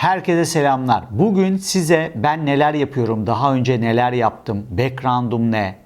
Herkese selamlar. Bugün size ben neler yapıyorum, daha önce neler yaptım, background'um ne,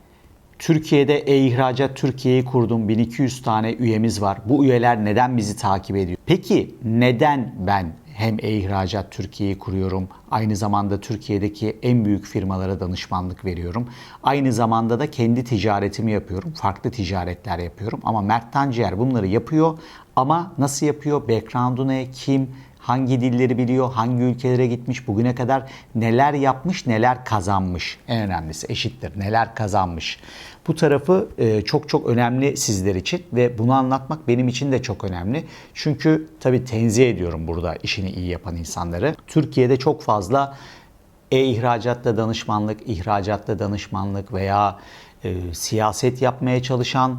Türkiye'de e-ihracat Türkiye'yi kurdum. 1200 tane üyemiz var. Bu üyeler neden bizi takip ediyor? Peki neden ben hem e-ihracat Türkiye'yi kuruyorum, aynı zamanda Türkiye'deki en büyük firmalara danışmanlık veriyorum. Aynı zamanda da kendi ticaretimi yapıyorum. Farklı ticaretler yapıyorum. Ama Mert Tanciğer bunları yapıyor. Ama nasıl yapıyor? Background'u ne? Kim? Hangi dilleri biliyor, hangi ülkelere gitmiş, bugüne kadar neler yapmış, neler kazanmış. En önemlisi eşittir. Neler kazanmış. Bu tarafı e, çok çok önemli sizler için ve bunu anlatmak benim için de çok önemli. Çünkü tabii tenzih ediyorum burada işini iyi yapan insanları. Türkiye'de çok fazla e-ihracatta danışmanlık, ihracatta danışmanlık veya e, siyaset yapmaya çalışan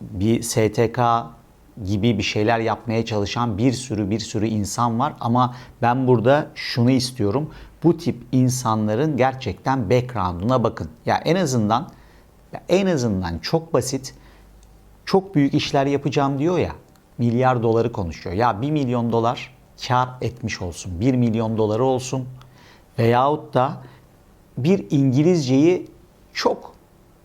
bir STK gibi bir şeyler yapmaya çalışan bir sürü bir sürü insan var ama ben burada şunu istiyorum. Bu tip insanların gerçekten background'una bakın. Ya en azından en azından çok basit çok büyük işler yapacağım diyor ya. Milyar doları konuşuyor. Ya 1 milyon dolar kar etmiş olsun. 1 milyon doları olsun. Veyahut da bir İngilizceyi çok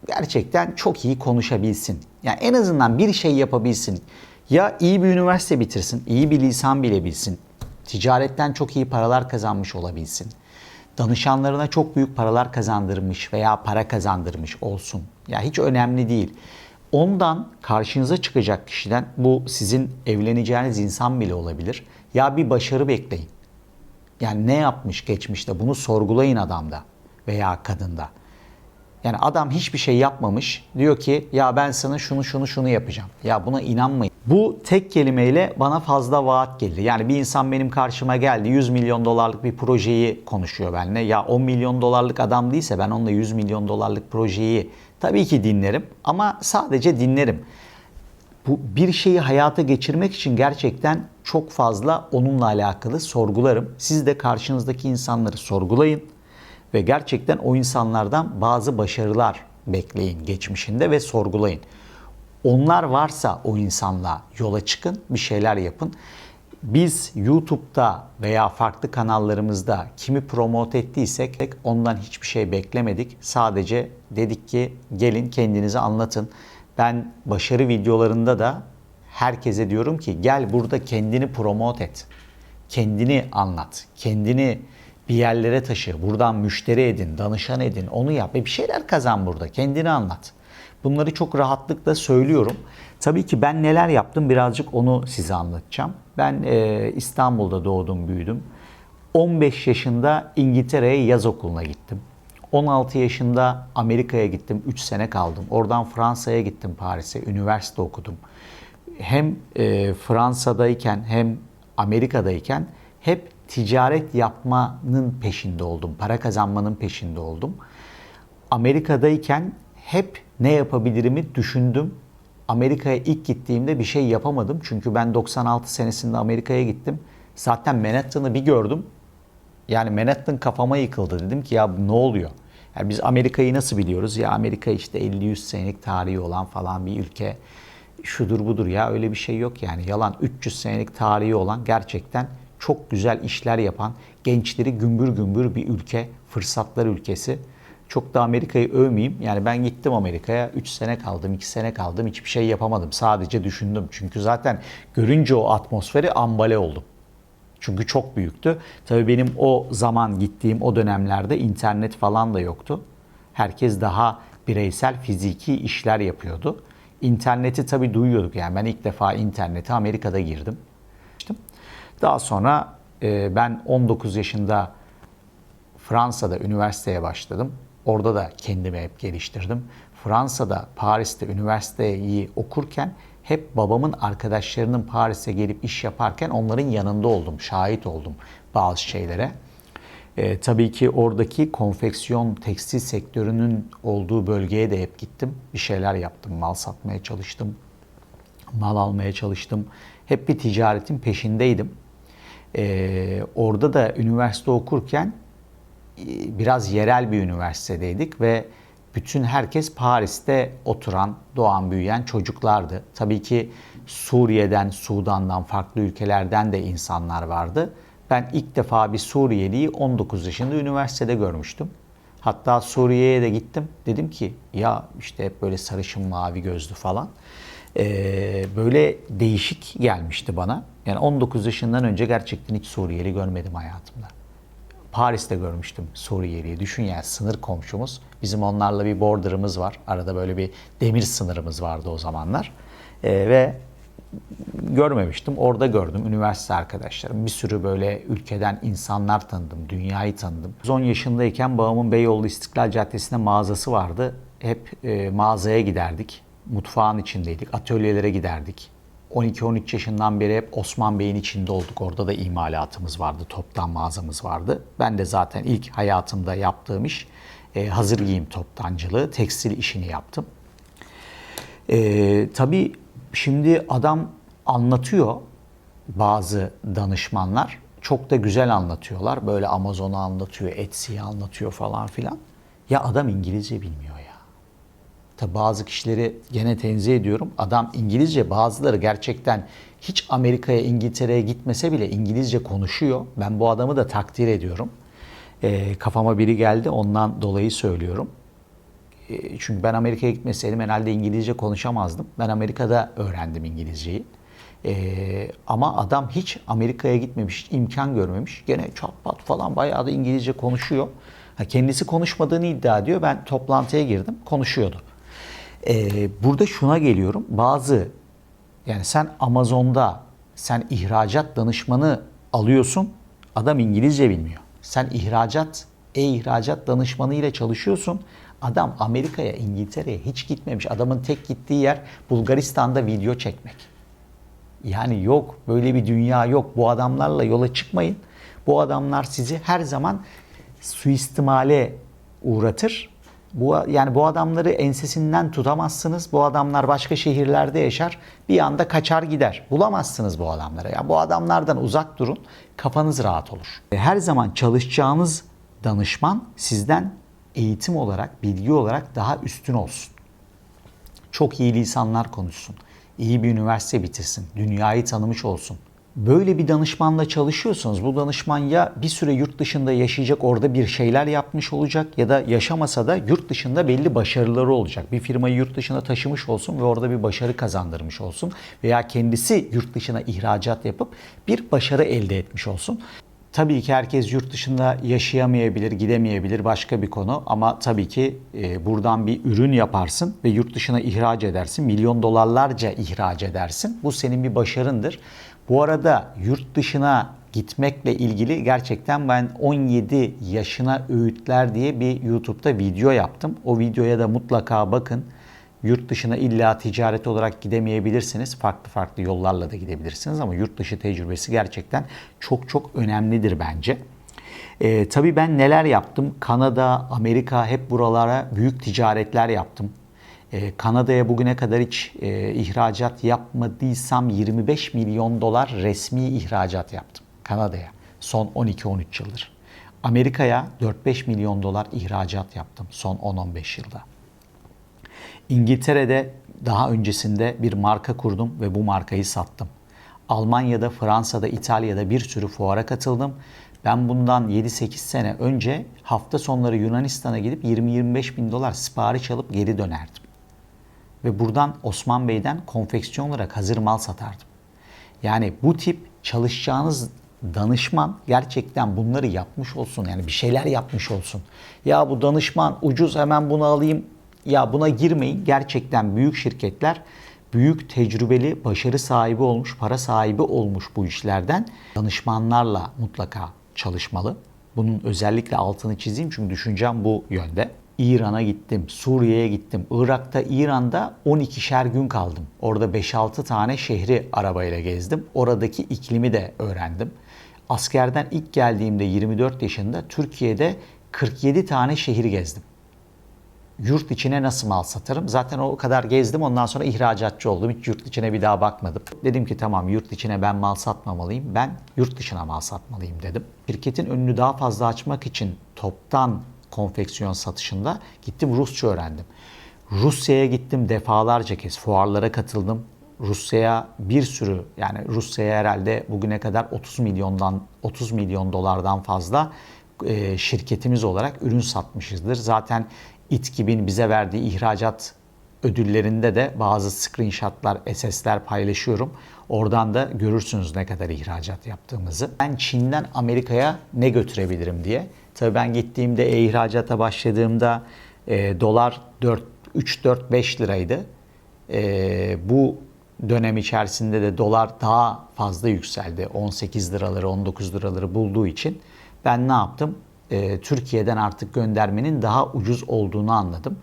gerçekten çok iyi konuşabilsin. Yani en azından bir şey yapabilsin. Ya iyi bir üniversite bitirsin, iyi bir lisan bilebilsin, ticaretten çok iyi paralar kazanmış olabilsin. Danışanlarına çok büyük paralar kazandırmış veya para kazandırmış olsun. Ya hiç önemli değil. Ondan karşınıza çıkacak kişiden bu sizin evleneceğiniz insan bile olabilir. Ya bir başarı bekleyin. Yani ne yapmış geçmişte bunu sorgulayın adamda veya kadında. Yani adam hiçbir şey yapmamış. Diyor ki ya ben sana şunu şunu şunu yapacağım. Ya buna inanmayın. Bu tek kelimeyle bana fazla vaat geldi. Yani bir insan benim karşıma geldi 100 milyon dolarlık bir projeyi konuşuyor benimle. Ya 10 milyon dolarlık adam değilse ben onunla 100 milyon dolarlık projeyi tabii ki dinlerim ama sadece dinlerim. Bu bir şeyi hayata geçirmek için gerçekten çok fazla onunla alakalı sorgularım. Siz de karşınızdaki insanları sorgulayın ve gerçekten o insanlardan bazı başarılar bekleyin geçmişinde ve sorgulayın. Onlar varsa o insanla yola çıkın, bir şeyler yapın. Biz YouTube'da veya farklı kanallarımızda kimi promote ettiysek ondan hiçbir şey beklemedik. Sadece dedik ki gelin kendinizi anlatın. Ben başarı videolarında da herkese diyorum ki gel burada kendini promote et. Kendini anlat. Kendini bir yerlere taşı. Buradan müşteri edin, danışan edin, onu yap ve bir şeyler kazan burada. Kendini anlat. Bunları çok rahatlıkla söylüyorum. Tabii ki ben neler yaptım birazcık onu size anlatacağım. Ben e, İstanbul'da doğdum, büyüdüm. 15 yaşında İngiltere'ye yaz okuluna gittim. 16 yaşında Amerika'ya gittim, 3 sene kaldım. Oradan Fransa'ya gittim Paris'e, üniversite okudum. Hem e, Fransa'dayken hem Amerika'dayken hep ticaret yapmanın peşinde oldum. Para kazanmanın peşinde oldum. Amerika'dayken hep ne yapabilirimi düşündüm. Amerika'ya ilk gittiğimde bir şey yapamadım. Çünkü ben 96 senesinde Amerika'ya gittim. Zaten Manhattan'ı bir gördüm. Yani Manhattan kafama yıkıldı. Dedim ki ya ne oluyor? Yani biz Amerika'yı nasıl biliyoruz? Ya Amerika işte 50-100 senelik tarihi olan falan bir ülke. Şudur budur ya öyle bir şey yok yani. Yalan 300 senelik tarihi olan gerçekten çok güzel işler yapan, gençleri gümbür gümbür bir ülke, fırsatlar ülkesi. Çok da Amerika'yı övmeyeyim. Yani ben gittim Amerika'ya 3 sene kaldım, 2 sene kaldım. Hiçbir şey yapamadım. Sadece düşündüm. Çünkü zaten görünce o atmosferi ambale oldum. Çünkü çok büyüktü. Tabii benim o zaman gittiğim o dönemlerde internet falan da yoktu. Herkes daha bireysel fiziki işler yapıyordu. İnterneti tabii duyuyorduk. Yani ben ilk defa internete Amerika'da girdim. Daha sonra e, ben 19 yaşında Fransa'da üniversiteye başladım. Orada da kendimi hep geliştirdim. Fransa'da, Paris'te üniversiteyi okurken hep babamın arkadaşlarının Paris'e gelip iş yaparken onların yanında oldum, şahit oldum bazı şeylere. E, tabii ki oradaki konfeksiyon, tekstil sektörünün olduğu bölgeye de hep gittim. Bir şeyler yaptım, mal satmaya çalıştım, mal almaya çalıştım. Hep bir ticaretin peşindeydim. Ee, orada da üniversite okurken e, biraz yerel bir üniversitedeydik ve bütün herkes Paris'te oturan, doğan, büyüyen çocuklardı. Tabii ki Suriye'den, Sudan'dan, farklı ülkelerden de insanlar vardı. Ben ilk defa bir Suriyeliyi 19 yaşında üniversitede görmüştüm. Hatta Suriye'ye de gittim. Dedim ki ya işte hep böyle sarışın mavi gözlü falan. Ee, böyle değişik gelmişti bana. Yani 19 yaşından önce gerçekten hiç Suriyeli görmedim hayatımda. Paris'te görmüştüm Suriyeli'yi. Düşün yani sınır komşumuz. Bizim onlarla bir border'ımız var. Arada böyle bir demir sınırımız vardı o zamanlar. Ee, ve görmemiştim. Orada gördüm üniversite arkadaşlarım. Bir sürü böyle ülkeden insanlar tanıdım, dünyayı tanıdım. 10 yaşındayken babamın Beyoğlu İstiklal Caddesi'nde mağazası vardı. Hep e, mağazaya giderdik. Mutfağın içindeydik, atölyelere giderdik. 12-13 yaşından beri hep Osman Bey'in içinde olduk. Orada da imalatımız vardı, toptan mağazamız vardı. Ben de zaten ilk hayatımda yaptığım iş e, hazır giyim toptancılığı, tekstil işini yaptım. Ee, tabii şimdi adam anlatıyor bazı danışmanlar. Çok da güzel anlatıyorlar. Böyle Amazon'u anlatıyor, Etsy'yi anlatıyor falan filan. Ya adam İngilizce bilmiyor. Tabi bazı kişileri gene tenzih ediyorum. Adam İngilizce bazıları gerçekten hiç Amerika'ya, İngiltere'ye gitmese bile İngilizce konuşuyor. Ben bu adamı da takdir ediyorum. Ee, kafama biri geldi ondan dolayı söylüyorum. E, Çünkü ben Amerika'ya gitmeseydim herhalde İngilizce konuşamazdım. Ben Amerika'da öğrendim İngilizceyi. Ee, ama adam hiç Amerika'ya gitmemiş, imkan görmemiş. Gene çat pat falan bayağı da İngilizce konuşuyor. Ha, kendisi konuşmadığını iddia ediyor. Ben toplantıya girdim, konuşuyordu. Ee, burada şuna geliyorum. Bazı yani sen Amazon'da sen ihracat danışmanı alıyorsun. Adam İngilizce bilmiyor. Sen ihracat, e-ihracat danışmanı ile çalışıyorsun. Adam Amerika'ya, İngiltere'ye hiç gitmemiş. Adamın tek gittiği yer Bulgaristan'da video çekmek. Yani yok böyle bir dünya yok. Bu adamlarla yola çıkmayın. Bu adamlar sizi her zaman suistimale uğratır. Bu yani bu adamları ensesinden tutamazsınız. Bu adamlar başka şehirlerde yaşar. Bir anda kaçar gider. Bulamazsınız bu adamları. Ya bu adamlardan uzak durun. Kafanız rahat olur. Her zaman çalışacağınız danışman sizden eğitim olarak, bilgi olarak daha üstün olsun çok iyi lisanlar konuşsun, iyi bir üniversite bitirsin, dünyayı tanımış olsun. Böyle bir danışmanla çalışıyorsanız bu danışman ya bir süre yurt dışında yaşayacak orada bir şeyler yapmış olacak ya da yaşamasa da yurt dışında belli başarıları olacak. Bir firmayı yurt dışına taşımış olsun ve orada bir başarı kazandırmış olsun veya kendisi yurt dışına ihracat yapıp bir başarı elde etmiş olsun. Tabii ki herkes yurt dışında yaşayamayabilir, gidemeyebilir başka bir konu ama tabii ki e, buradan bir ürün yaparsın ve yurt dışına ihraç edersin. Milyon dolarlarca ihraç edersin. Bu senin bir başarındır. Bu arada yurt dışına gitmekle ilgili gerçekten ben 17 yaşına öğütler diye bir YouTube'da video yaptım. O videoya da mutlaka bakın. Yurt dışına illa ticaret olarak gidemeyebilirsiniz. Farklı farklı yollarla da gidebilirsiniz ama yurt dışı tecrübesi gerçekten çok çok önemlidir bence. Ee, tabii ben neler yaptım? Kanada, Amerika hep buralara büyük ticaretler yaptım. Ee, Kanada'ya bugüne kadar hiç e, ihracat yapmadıysam 25 milyon dolar resmi ihracat yaptım Kanada'ya son 12-13 yıldır. Amerika'ya 4-5 milyon dolar ihracat yaptım son 10-15 yılda. İngiltere'de daha öncesinde bir marka kurdum ve bu markayı sattım. Almanya'da, Fransa'da, İtalya'da bir sürü fuara katıldım. Ben bundan 7-8 sene önce hafta sonları Yunanistan'a gidip 20-25 bin dolar sipariş alıp geri dönerdim. Ve buradan Osman Bey'den konfeksiyon olarak hazır mal satardım. Yani bu tip çalışacağınız danışman gerçekten bunları yapmış olsun. Yani bir şeyler yapmış olsun. Ya bu danışman ucuz hemen bunu alayım. Ya buna girmeyin. Gerçekten büyük şirketler büyük tecrübeli, başarı sahibi olmuş, para sahibi olmuş bu işlerden danışmanlarla mutlaka çalışmalı. Bunun özellikle altını çizeyim çünkü düşüncem bu yönde. İran'a gittim, Suriye'ye gittim. Irak'ta, İran'da 12'şer gün kaldım. Orada 5-6 tane şehri arabayla gezdim. Oradaki iklimi de öğrendim. Askerden ilk geldiğimde 24 yaşında Türkiye'de 47 tane şehir gezdim. Yurt içine nasıl mal satarım? Zaten o kadar gezdim ondan sonra ihracatçı oldum. Hiç yurt içine bir daha bakmadım. Dedim ki tamam yurt içine ben mal satmamalıyım. Ben yurt dışına mal satmalıyım dedim. Şirketin önünü daha fazla açmak için toptan konfeksiyon satışında gittim Rusça öğrendim. Rusya'ya gittim defalarca kez fuarlara katıldım. Rusya'ya bir sürü yani Rusya'ya herhalde bugüne kadar 30 milyondan 30 milyon dolardan fazla e, şirketimiz olarak ürün satmışızdır. Zaten İTKİB'in bize verdiği ihracat ödüllerinde de bazı screenshotlar, SS'ler paylaşıyorum. Oradan da görürsünüz ne kadar ihracat yaptığımızı. Ben Çin'den Amerika'ya ne götürebilirim diye. Tabii ben gittiğimde e-ihracata başladığımda e, dolar 4 3 4 5 liraydı. E, bu dönem içerisinde de dolar daha fazla yükseldi. 18 liraları, 19 liraları bulduğu için ben ne yaptım? E, Türkiye'den artık göndermenin daha ucuz olduğunu anladım.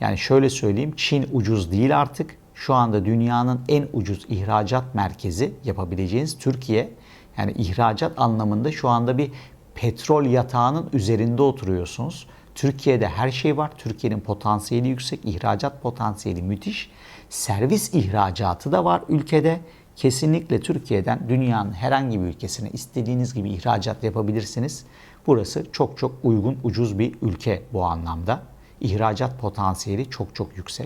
Yani şöyle söyleyeyim, Çin ucuz değil artık. Şu anda dünyanın en ucuz ihracat merkezi yapabileceğiniz Türkiye. Yani ihracat anlamında şu anda bir petrol yatağının üzerinde oturuyorsunuz. Türkiye'de her şey var. Türkiye'nin potansiyeli yüksek, ihracat potansiyeli müthiş. Servis ihracatı da var ülkede. Kesinlikle Türkiye'den dünyanın herhangi bir ülkesine istediğiniz gibi ihracat yapabilirsiniz. Burası çok çok uygun, ucuz bir ülke bu anlamda. İhracat potansiyeli çok çok yüksek.